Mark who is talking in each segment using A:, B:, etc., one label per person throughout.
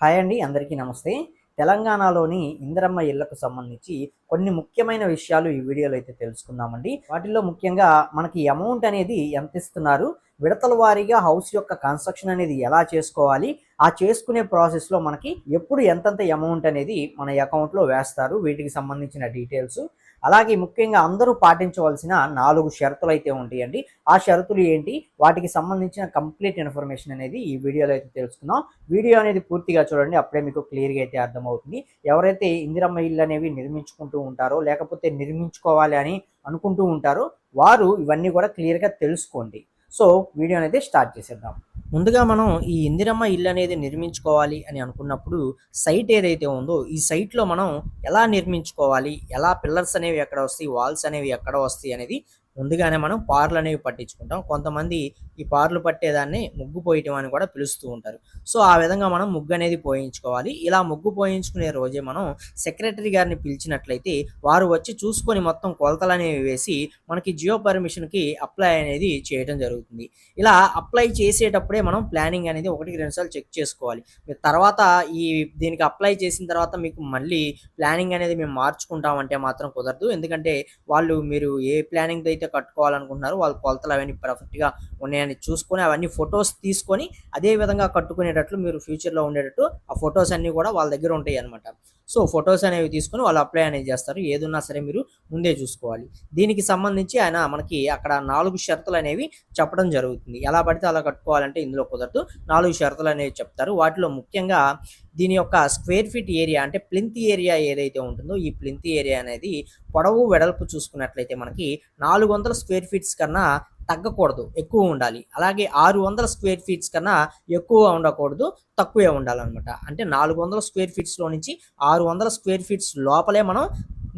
A: Hi అండి అందరికీ నమస్తే. తెలంగాణలోని ఇందిరమ్మ ఇళ్ళకు సంబంధించి కొన్ని ముఖ్యమైన విషయాలు ఈ వీడియోలో అయితే తెలుసుకుందామండి. వాటిల్లో ముఖ్యంగా మనకి అమౌంట్ అనేది ఎంత ఇస్తున్నారు విడతల వారీగా హౌస్ యొక్క కన్స్ట్రక్షన్ అనేది ఎలా చేసుకోవాలి ఆ చేసుకునే ప్రాసెస్లో మనకి ఎప్పుడు ఎంతంత అమౌంట్ అనేది మన అకౌంట్లో వేస్తారు వీటికి సంబంధించిన డీటెయిల్స్ అలాగే ముఖ్యంగా అందరూ పాటించవలసిన నాలుగు షరతులు అయితే ఉంటాయండి. ఆ షరతులు ఏంటి? వాటికి సంబంధించిన కంప్లీట్ ఇన్ఫర్మేషన్ అనేది ఈ వీడియోలో అయితే తెలుసుకుందాం. వీడియో అనేది పూర్తిగా చూడండి అప్పుడే మీకు క్లియర్గా అయితే అర్థమవుతుంది. ఎవరైతే ఇందిరమ్మ ఇల్లు అనేవి నిర్మించుకుంటూ ఉంటారో లేకపోతే నిర్మించుకోవాలి అని అనుకుంటూ ఉంటారో వారు ఇవన్నీ కూడా క్లియర్గా తెలుసుకోండి. సో వీడియో అనేది స్టార్ట్ చేసేద్దాం. ముందుగా మనం ఈ ఇందిరమ్మ ఇల్లు అనేది నిర్మించుకోవాలి అని అనుకున్నప్పుడు సైట్ ఏదైతే ఉందో ఈ సైట్లో మనం ఎలా నిర్మించుకోవాలి ఎలా పిల్లర్స్ అనేవి ఎక్కడ వస్తాయి వాల్స్ అనేవి ఎక్కడ వస్తాయి అనేది ముందుగానే మనం పార్లు అనేవి పట్టించుకుంటాం. కొంతమంది ఈ పార్లు పట్టేదాన్ని ముగ్గు పోయటం అని కూడా పిలుస్తూ ఉంటారు. సో ఆ విధంగా మనం ముగ్గు అనేది పోయించుకోవాలి. ఇలా ముగ్గు పోయించుకునే రోజే మనం సెక్రటరీ గారిని పిలిచినట్లయితే వారు వచ్చి చూసుకొని మొత్తం కొలతలు అనేవి వేసి మనకి జియో పర్మిషన్కి అప్లై అనేది చేయడం జరుగుతుంది. ఇలా అప్లై చేసేటప్పుడే మనం ప్లానింగ్ అనేది ఒకటికి రెండు సార్లు చెక్ చేసుకోవాలి. మీరు తర్వాత ఈ దీనికి అప్లై చేసిన తర్వాత మీకు మళ్ళీ ప్లానింగ్ అనేది మేము మార్చుకుంటామంటే మాత్రం కుదరదు. ఎందుకంటే వాళ్ళు మీరు ఏ ప్లానింగ్ అయితే కట్టుకోవాలనుకుంటున్నారో వాళ్ళ కొలతలు అవన్నీ పర్ఫెక్ట్గా ఉన్నాయని చూసుకొని అవన్నీ ఫొటోస్ తీసుకొని అదే విధంగా కట్టుకునేటట్లు మీరు ఫ్యూచర్లో ఉండేటట్టు ఆ ఫొటోస్ అన్నీ కూడా వాళ్ళ దగ్గర ఉంటాయి అనమాట సో ఫొటోస్ అనేవి తీసుకొని వాళ్ళు అప్లై అనేది చేస్తారు. ఏదున్నా సరే మీరు ముందే చూసుకోవాలి. దీనికి సంబంధించి ఆయన మనకి అక్కడ నాలుగు షరతులు అనేవి చెప్పడం జరుగుతుంది. ఎలా పడితే అలా కట్టుకోవాలంటే ఇందులో కుదరదు. నాలుగు షరతులు అనేవి చెప్తారు. వాటిలో ముఖ్యంగా దీని యొక్క స్క్వేర్ ఫీట్ ఏరియా అంటే ప్లింత్ ఏరియా ఏదైతే ఉంటుందో ఈ ప్లింత్ ఏరియా అనేది పొడవు వెడల్పు చూసుకున్నట్లయితే మనకి నాలుగు వందల స్క్వేర్ ఫీట్స్ కన్నా తగ్గకూడదు ఎక్కువ ఉండాలి. అలాగే ఆరు వందల స్క్వేర్ ఫీట్స్ కన్నా ఎక్కువ ఉండకూడదు తక్కువే ఉండాలన్నమాట. అంటే నాలుగు వందల స్క్వేర్ ఫీట్స్లో నుంచి ఆరు వందల స్క్వేర్ ఫీట్స్ లోపలే మనం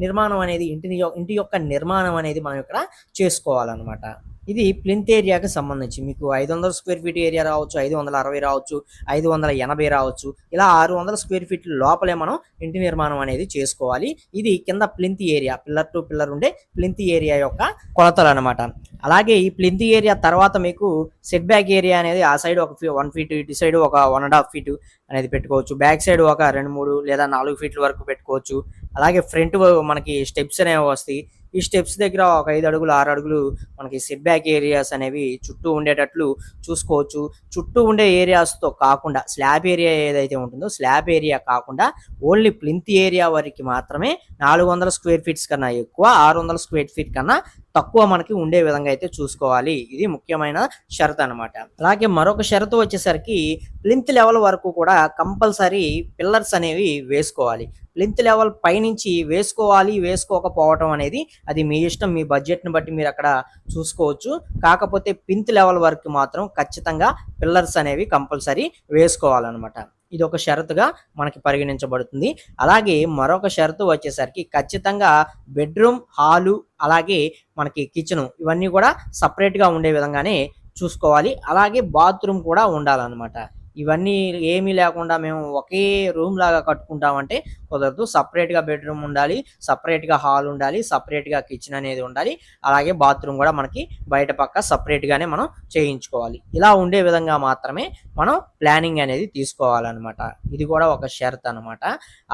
A: నిర్మాణం అనేది ఇంటిని ఇంటి యొక్క నిర్మాణం అనేది మనం ఇక్కడ చేసుకోవాలన్నమాట. ఇది ప్లింత్ ఏరియాకి సంబంధించి. మీకు ఐదు వందల స్క్వేర్ ఫీట్ ఏరియా రావచ్చు ఐదు వందల అరవై రావచ్చు ఐదు వందల ఎనభై రావచ్చు. ఇలా ఆరు వందల స్క్వేర్ ఫీట్ లోపలే మనం ఇంటి నిర్మాణం అనేది చేసుకోవాలి. ఇది కింద plinth area pillar to pillar ఉండే ప్లింత్ ఏరియా యొక్క కొలతలు అనమాట అలాగే ఈ ప్లింత్ ఏరియా తర్వాత మీకు సెట్ బ్యాక్ ఏరియా అనేది ఆ సైడ్ ఒక వన్ ఫీట్ ఇటు సైడ్ ఒక వన్ అండ్ హాఫ్ ఫీట్ అనేది పెట్టుకోవచ్చు. బ్యాక్ సైడ్ ఒక రెండు మూడు లేదా నాలుగు ఫీట్ల వరకు పెట్టుకోవచ్చు. అలాగే ఫ్రంట్ మనకి స్టెప్స్ అనేవి వస్తాయి. ఈ స్టెప్స్ దగ్గర ఒక ఐదు అడుగులు ఆరు అడుగులు మనకి సెట్ బ్యాక్ ఏరియాస్ అనేవి చుట్టూ ఉండేటట్లు చూసుకోవచ్చు. చుట్టూ ఉండే ఏరియాస్తో కాకుండా స్లాబ్ ఏరియా ఏదైతే ఉంటుందో స్లాబ్ ఏరియా కాకుండా ఓన్లీ ప్లింత్ ఏరియా వరకు మాత్రమే నాలుగు వందల స్క్వేర్ ఫీట్స్ కన్నా ఎక్కువ ఆరు వందల స్క్వేర్ ఫీట్ కన్నా తక్కువ మనకి ఉండే విధంగా అయితే చూసుకోవాలి. ఇది ముఖ్యమైన షరతు అనమాట అలాగే మరొక షరతు వచ్చేసరికి ప్లింత్ లెవెల్ వరకు కూడా కంపల్సరీ పిల్లర్స్ అనేవి వేసుకోవాలి. ప్లింత్ లెవెల్ పైనుంచి వేసుకోవాలి వేసుకోకపోవటం అనేది అది మీ ఇష్టం మీ బడ్జెట్ని బట్టి మీరు అక్కడ చూసుకోవచ్చు. కాకపోతే పింత్ లెవెల్ వరకు మాత్రం ఖచ్చితంగా పిల్లర్స్ అనేవి కంపల్సరీ వేసుకోవాలన్నమాట. ఇది ఒక షరతుగా మనకి పరిగణించబడుతుంది. అలాగే మరొక షరతు వచ్చేసరికి ఖచ్చితంగా బెడ్రూమ్ హాలు అలాగే మనకి కిచెన్ ఇవన్నీ కూడా సపరేట్గా ఉండే విధంగానే చూసుకోవాలి. అలాగే బాత్రూమ్ కూడా ఉండాలన్నమాట. ఇవన్నీ ఏమీ లేకుండా మేము ఒకే రూమ్ లాగా కట్టుకుంటామంటే కుదరదు. సపరేట్గా బెడ్రూమ్ ఉండాలి సపరేట్గా హాల్ ఉండాలి సపరేట్గా కిచెన్ అనేది ఉండాలి. అలాగే బాత్రూమ్ కూడా మనకి బయట పక్క సపరేట్గానే మనం చేయించుకోవాలి. ఇలా ఉండే విధంగా మాత్రమే మనం ప్లానింగ్ అనేది తీసుకోవాలన్నమాట. ఇది కూడా ఒక షరత్ అనమాట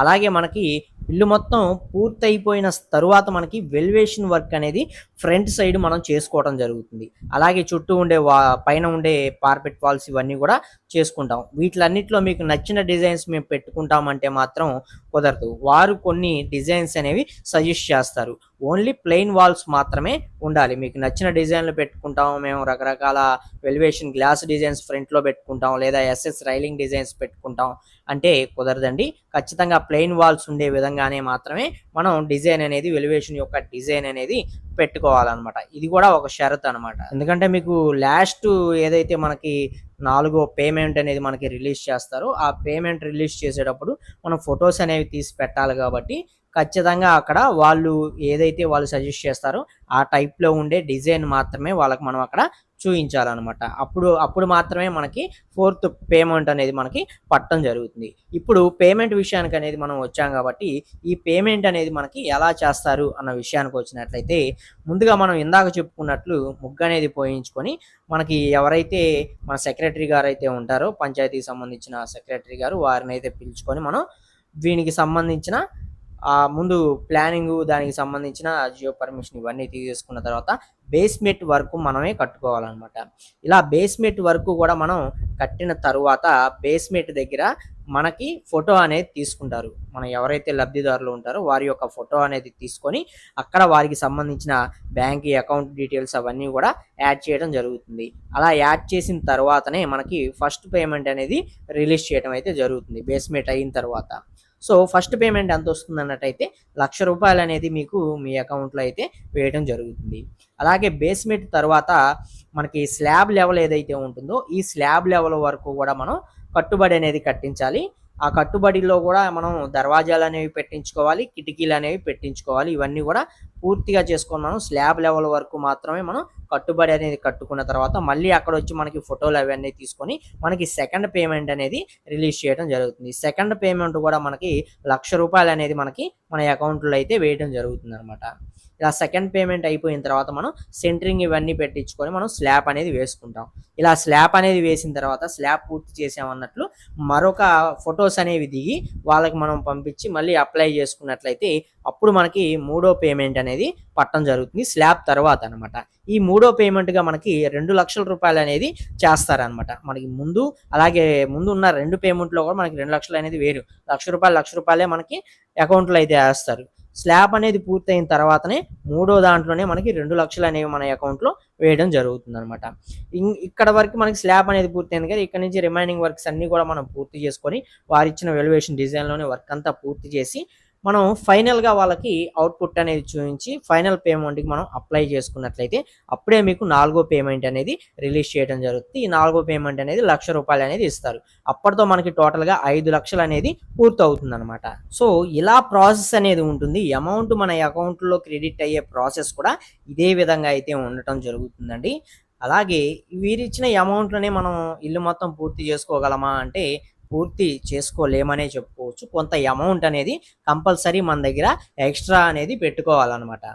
A: అలాగే మనకి ఇల్లు మొత్తం పూర్తయిపోయిన తరువాత మనకి వెల్వేషన్ వర్క్ అనేది ఫ్రంట్ సైడ్ మనం చేసుకోవడం జరుగుతుంది. అలాగే చుట్టూ ఉండే వా పైన ఉండే పార్పెట్ వాల్స్ ఇవన్నీ కూడా చేసుకుంటాం. వీటిలన్నిటిలో మీకు నచ్చిన డిజైన్స్ మేము పెట్టుకుంటామంటే మాత్రం కుదరదు. వారు కొన్ని డిజైన్స్ అనేవి సజెస్ట్ చేస్తారు. ఓన్లీ ప్లెయిన్ వాల్స్ మాత్రమే ఉండాలి. మీకు నచ్చిన డిజైన్లు పెట్టుకుంటాం మేము రకరకాల వెలివేషన్ గ్లాస్ డిజైన్స్ ఫ్రంట్లో పెట్టుకుంటాం లేదా ఎస్ఎస్ రైలింగ్ డిజైన్స్ పెట్టుకుంటాం అంటే కుదరదండి. ఖచ్చితంగా ప్లెయిన్ వాల్స్ ఉండే విధంగానే మాత్రమే మనం డిజైన్ అనేది వెలివేషన్ యొక్క డిజైన్ అనేది పెట్టుకోవాలన్నమాట. ఇది కూడా ఒక షరత్ అనమాట ఎందుకంటే మీకు లాస్ట్ ఏదైతే మనకి నాలుగో పేమెంట్ అనేది మనకి రిలీజ్ చేస్తారో ఆ పేమెంట్ రిలీజ్ చేసేటప్పుడు మనం ఫొటోస్ అనేవి తీసి పెట్టాలి కాబట్టి ఖచ్చితంగా అక్కడ వాళ్ళు ఏదైతే వాళ్ళు సజెస్ట్ చేస్తారో ఆ టైప్లో ఉండే డిజైన్ మాత్రమే వాళ్ళకి మనం అక్కడ చూపించాలన్నమాట అప్పుడు అప్పుడు మాత్రమే మనకి ఫోర్త్ పేమెంట్ అనేది మనకి పట్టడం జరుగుతుంది. ఇప్పుడు పేమెంట్ విషయానికి అనేది మనం వచ్చాం కాబట్టి ఈ పేమెంట్ అనేది మనకి ఎలా చేస్తారు అన్న విషయానికి వచ్చినట్లయితే ముందుగా మనం ఇందాక చెప్పుకున్నట్లు ముగ్గు అనేది పోయించుకొని మనకి ఎవరైతే మన సెక్రటరీ గారు అయితే ఉంటారో పంచాయతీకి సంబంధించిన సెక్రటరీ గారు వారిని అయితే పిలుచుకొని మనం దీనికి సంబంధించిన ముందు ప్లానింగ్ దానికి సంబంధించిన జియో పర్మిషన్ ఇవన్నీ తీసేసుకున్న తర్వాత బేస్మెంట్ వరకు మనమే కట్టుకోవాలన్నమాట. ఇలా బేస్మెంట్ వరకు కూడా మనం కట్టిన తరువాత బేస్మెంట్ దగ్గర మనకి ఫోటో అనేది తీసుకుంటారు. మనం ఎవరైతే లబ్ధిదారులు ఉంటారో వారి యొక్క ఫోటో అనేది తీసుకొని అక్కడ వారికి సంబంధించిన బ్యాంక్ అకౌంట్ డీటెయిల్స్ అవన్నీ కూడా యాడ్ చేయడం జరుగుతుంది. అలా యాడ్ చేసిన తర్వాతనే మనకి ఫస్ట్ పేమెంట్ అనేది రిలీజ్ చేయడం అయితే జరుగుతుంది బేస్మెంట్ అయిన తర్వాత. సో ఫస్ట్ పేమెంట్ ఎంత వస్తుంది అన్నట్టయితే లక్ష రూపాయలు అనేది మీకు మీ అకౌంట్లో అయితే వేయడం జరుగుతుంది. అలాగే బేస్మెంట్ తర్వాత మనకి స్లాబ్ లెవెల్ ఏదైతే ఉంటుందో ఈ స్లాబ్ లెవెల్ వరకు కూడా మనం కట్టుబడి అనేది కట్టించాలి. ఆ కట్టుబడిలో కూడా మనం దర్వాజాలు అనేవి పెట్టించుకోవాలి కిటికీలు అనేవి పెట్టించుకోవాలి. ఇవన్నీ కూడా పూర్తిగా చేసుకొని మనం స్లాబ్ లెవెల్ వరకు మాత్రమే మనం కట్టుబడి అనేది కట్టుకున్న తర్వాత మళ్ళీ అక్కడ వచ్చి మనకి ఫోటోలు అవన్నీ తీసుకొని మనకి సెకండ్ పేమెంట్ అనేది రిలీజ్ చేయడం జరుగుతుంది. సెకండ్ పేమెంట్ కూడా మనకి లక్ష రూపాయలు అనేది మనకి మన అకౌంట్లో అయితే వేయడం జరుగుతుంది అనమాట ఇలా సెకండ్ పేమెంట్ అయిపోయిన తర్వాత మనం సెంటరింగ్ ఇవన్నీ పెట్టించుకొని మనం స్లాబ్ అనేది వేసుకుంటాం. ఇలా స్లాబ్ అనేది వేసిన తర్వాత స్లాబ్ పూర్తి చేసామన్నట్లు మరొక ఫొటోస్ అనేవి దిగి వాళ్ళకి మనం పంపించి మళ్ళీ అప్లై చేసుకున్నట్లయితే అప్పుడు మనకి మూడో పేమెంట్ అనేది పట్టడం జరుగుతుంది. స్లాబ్ తర్వాత అనమాట ఈ మూడు పేమెంట్గా మనకి రెండు లక్షల రూపాయలు అనేది చేస్తారనమాట మనకి ముందు అలాగే ముందు ఉన్న రెండు పేమెంట్లో కూడా మనకి రెండు లక్షలు అనేది వేరు. లక్ష రూపాయలు లక్ష రూపాయలే మనకి అకౌంట్లో అయితే వేస్తారు. స్లాబ్ అనేది పూర్తయిన తర్వాతనే మూడో దాంట్లోనే మనకి రెండు లక్షలు అనేవి మన అకౌంట్లో వేయడం జరుగుతుంది అనమాట ఇక్కడ వరకు మనకి స్లాబ్ అనేది పూర్తయింది కదా ఇక్కడ నుంచి రిమైనింగ్ వర్క్స్ అన్ని కూడా మనం పూర్తి చేసుకొని వారిచ్చిన వెల్యువేషన్ డిజైన్లోనే వర్క్ అంతా పూర్తి చేసి మనం ఫైనల్గా వాళ్ళకి అవుట్పుట్ అనేది చూపించి ఫైనల్ పేమెంట్కి మనం అప్లై చేసుకున్నట్లయితే అప్పుడే మీకు నాలుగో పేమెంట్ అనేది రిలీజ్ చేయడం జరుగుతుంది. ఈ నాలుగో పేమెంట్ అనేది లక్ష రూపాయలు అనేది ఇస్తారు. అప్పటితో మనకి టోటల్గా ఐదు లక్షలు అనేది పూర్తి అవుతుంది అనమాట సో ఇలా ప్రాసెస్ అనేది ఉంటుంది. అమౌంట్ మన అకౌంట్లో క్రెడిట్ అయ్యే ప్రాసెస్ కూడా ఇదే విధంగా అయితే ఉండటం జరుగుతుందండి. అలాగే వీరిచ్చిన అమౌంట్లోనే మనం ఇల్లు మొత్తం పూర్తి చేసుకోగలమా అంటే పూర్తి చేసుకోలేమనే చెప్పుకోవచ్చు. కొంత అమౌంట్ అనేది కంపల్సరీ మన దగ్గర ఎక్స్ట్రా అనేది పెట్టుకోవాలన్నమాట.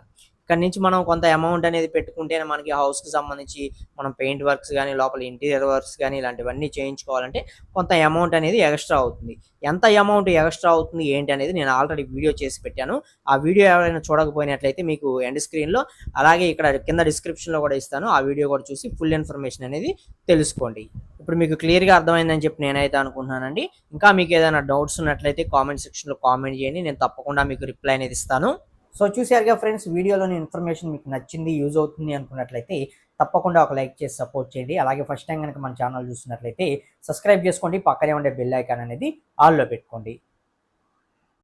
A: ఇక్కడ నుంచి మనం కొంత అమౌంట్ అనేది పెట్టుకుంటేనే మనకి హౌస్కి సంబంధించి మనం పెయింట్ వర్క్స్ కానీ లోపల ఇంటీరియర్ వర్క్స్ కానీ ఇలాంటివన్నీ చేయించుకోవాలంటే కొంత అమౌంట్ అనేది ఎక్స్ట్రా అవుతుంది. ఎంత అమౌంట్ ఎక్స్ట్రా అవుతుంది ఏంటి అనేది నేను ఆల్రెడీ వీడియో చేసి పెట్టాను. ఆ వీడియో ఎవరైనా చూడకపోయినట్లయితే మీకు ఎండ్ స్క్రీన్లో అలాగే ఇక్కడ కింద డిస్క్రిప్షన్లో కూడా ఇస్తాను. ఆ వీడియో కూడా చూసి ఫుల్ ఇన్ఫర్మేషన్ అనేది తెలుసుకోండి. ఇప్పుడు మీకు క్లియర్గా అర్థమైందని చెప్పి నేనైతే అనుకుంటున్నానండి. ఇంకా మీకు ఏదైనా డౌట్స్ ఉన్నట్లయితే కామెంట్ సెక్షన్లో కామెంట్ చేయండి. నేను తప్పకుండా మీకు రిప్లై అనేది ఇస్తాను. సో చూసారుగా ఫ్రెండ్స్ వీడియోలోని ఇన్ఫర్మేషన్ మీకు నచ్చింది యూజ్ అవుతుంది అనుకున్నట్లయితే తప్పకుండా ఒక లైక్ చేసి సపోర్ట్ చేయండి. అలాగే ఫస్ట్ టైం కనుక మన ఛానల్ చూసినట్లయితే సబ్స్క్రైబ్ చేసుకోండి. పక్కనే ఉండే బెల్ ఐకాన్ అనేది ఆల్లో పెట్టుకోండి.